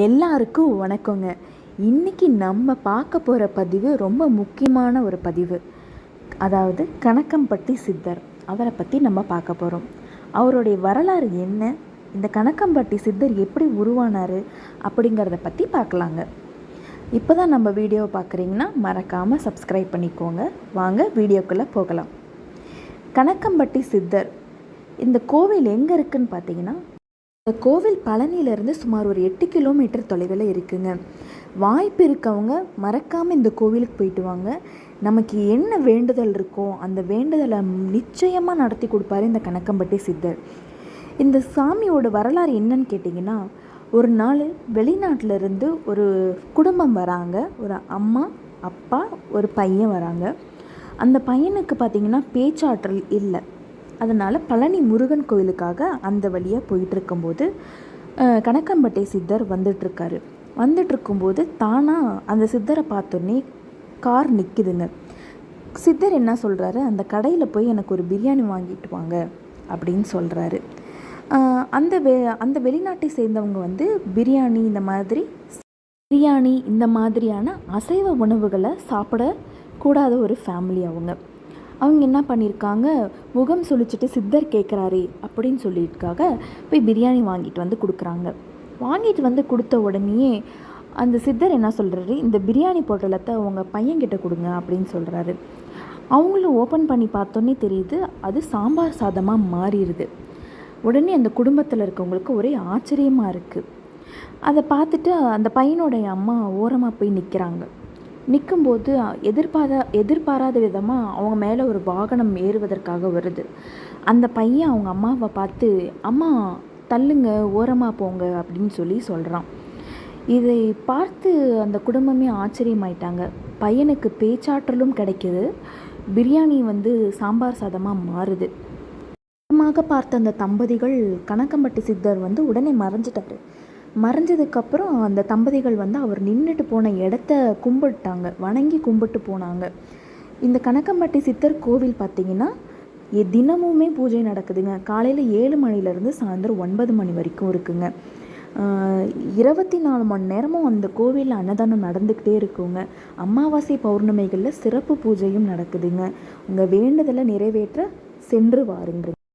எல்லாருக்கும் வணக்கங்க. இன்னைக்கு நம்ம பார்க்க போகிற பதிவு ரொம்ப முக்கியமான ஒரு பதிவு. அதாவது கணக்கம்பட்டி சித்தர். அவரை பற்றி நம்ம பார்க்க போகிறோம் அவருடைய வரலாறு என்ன? இந்த கணக்கம்பட்டி சித்தர் எப்படி உருவானார்? அப்படிங்கிறத பற்றி பார்க்கலாங்க. இப்போ தான் நம்ம வீடியோவை பார்க்குறீங்கன்னா மறக்காமல் சப்ஸ்கிரைப் பண்ணிக்கோங்க. வாங்க வீடியோக்குள்ளே போகலாம். கணக்கம்பட்டி சித்தர் இந்த கோவில் எங்கே இருக்குன்னு பார்த்தீங்கன்னா இந்த கோவில் பழனியிலேருந்து சுமார் ஒரு எட்டு கிலோமீட்டர் தொலைவில் இருக்குங்க. வாய்ப்பு இருக்கவங்க மறக்காமல் இந்த கோவிலுக்கு போயிட்டு வாங்க. நமக்கு என்ன வேண்டுதல் இருக்கோ அந்த வேண்டுதலை நிச்சயமாக நடத்தி கொடுப்பாரு இந்த கணக்கம்பட்டி சித்தர். இந்த சாமியோட வரலாறு என்னன்னு கேட்டிங்கன்னா ஒரு நாள் வெளிநாட்டிலேருந்து ஒரு குடும்பம் வராங்க. ஒரு அம்மா அப்பா ஒரு பையன் வராங்க. அந்த பையனுக்கு பார்த்திங்கன்னா பேச்சாற்றல் இல்லை. அதனால் பழனி முருகன் கோயிலுக்காக அந்த வழியாக போயிட்டுருக்கும்போது கணக்கம்பட்டை சித்தர் வந்துட்டுருக்காரு. வந்துட்டுருக்கும்போது தானாக அந்த சித்தரை பார்த்தோன்னே கார் நிற்குதுங்க சித்தர் என்ன சொல்கிறாரு அந்த கடையில் போய் எனக்கு ஒரு பிரியாணி வாங்கிட்டு வாங்க அப்படின்னு சொல்கிறாரு அந்த வெ அந்த வெளிநாட்டை சேர்ந்தவங்க வந்து பிரியாணி இந்த மாதிரி பிரியாணி இந்த மாதிரியான அசைவ உணவுகளை சாப்பிடக்கூடாத ஒரு ஃபேமிலி அவங்க. அவங்க என்ன பண்ணியிருக்காங்க முகம் சுழிச்சிட்டு சித்தர் கேட்குறாரு அப்படின்னு சொல்லியிருக்காக போய் பிரியாணி வாங்கிட்டு வந்து கொடுக்குறாங்க. வாங்கிட்டு வந்து கொடுத்த உடனேயே அந்த சித்தர் என்ன சொல்கிறாரு இந்த பிரியாணி பொட்டலத்தை உங்கள் பையன்கிட்ட கொடுங்க அப்படின்னு சொல்கிறாரு அவங்களும் ஓப்பன் பண்ணி பார்த்தோன்னே தெரியுது அது சாம்பார் சாதமாக மாறிடுது உடனே அந்த குடும்பத்தில் இருக்கவங்களுக்கு ஒரே ஆச்சரியமாக இருக்குது அதை பார்த்துட்டு அந்த பையனோடைய அம்மா ஓரமாக போய் நிற்கிறாங்க நிற்கும்போது எதிர்பாரா எதிர்பாராத விதமாக அவங்க மேலே ஒரு வாகனம் ஏறுவதற்காக வருது. அந்த பையன் அவங்க அம்மாவை பார்த்து அம்மா தள்ளுங்க ஓரமாக போங்க அப்படின்னு சொல்லி சொல்கிறான் இதை பார்த்து அந்த குடும்பமே ஆச்சரியமாயிட்டாங்க. பையனுக்கு பேச்சாற்றலும் கிடைக்கிது. பிரியாணி வந்து சாம்பார் சாதமாக மாறுது. பார்த்த அந்த தம்பதிகள் கணக்கம்பட்டி சித்தர் வந்து உடனே மறைஞ்சிட்டாரு. மறைஞ்சதுக்கப்புறம் அந்த தம்பதிகள் வந்து அவர் நின்றுட்டு போன இடத்த கும்பிட்டாங்க. வணங்கி கும்பிட்டு போனாங்க. இந்த கணக்கம்பட்டி சித்தர் கோவில் பார்த்தீங்கன்னா தினமுமே பூஜை நடக்குதுங்க. காலையில் ஏழு மணிலேருந்து சாயந்தரம் ஒன்பது மணி வரைக்கும் இருக்குங்க. இருபத்தி நாலு மணி நேரமும் அந்த கோவிலில் அன்னதானம் நடந்துக்கிட்டே இருக்குங்க. அமாவாசை பௌர்ணமிகளில் சிறப்பு பூஜையும் நடக்குதுங்க. உங்கள் வேண்டுதலை நிறைவேற்ற சென்று வாருங்க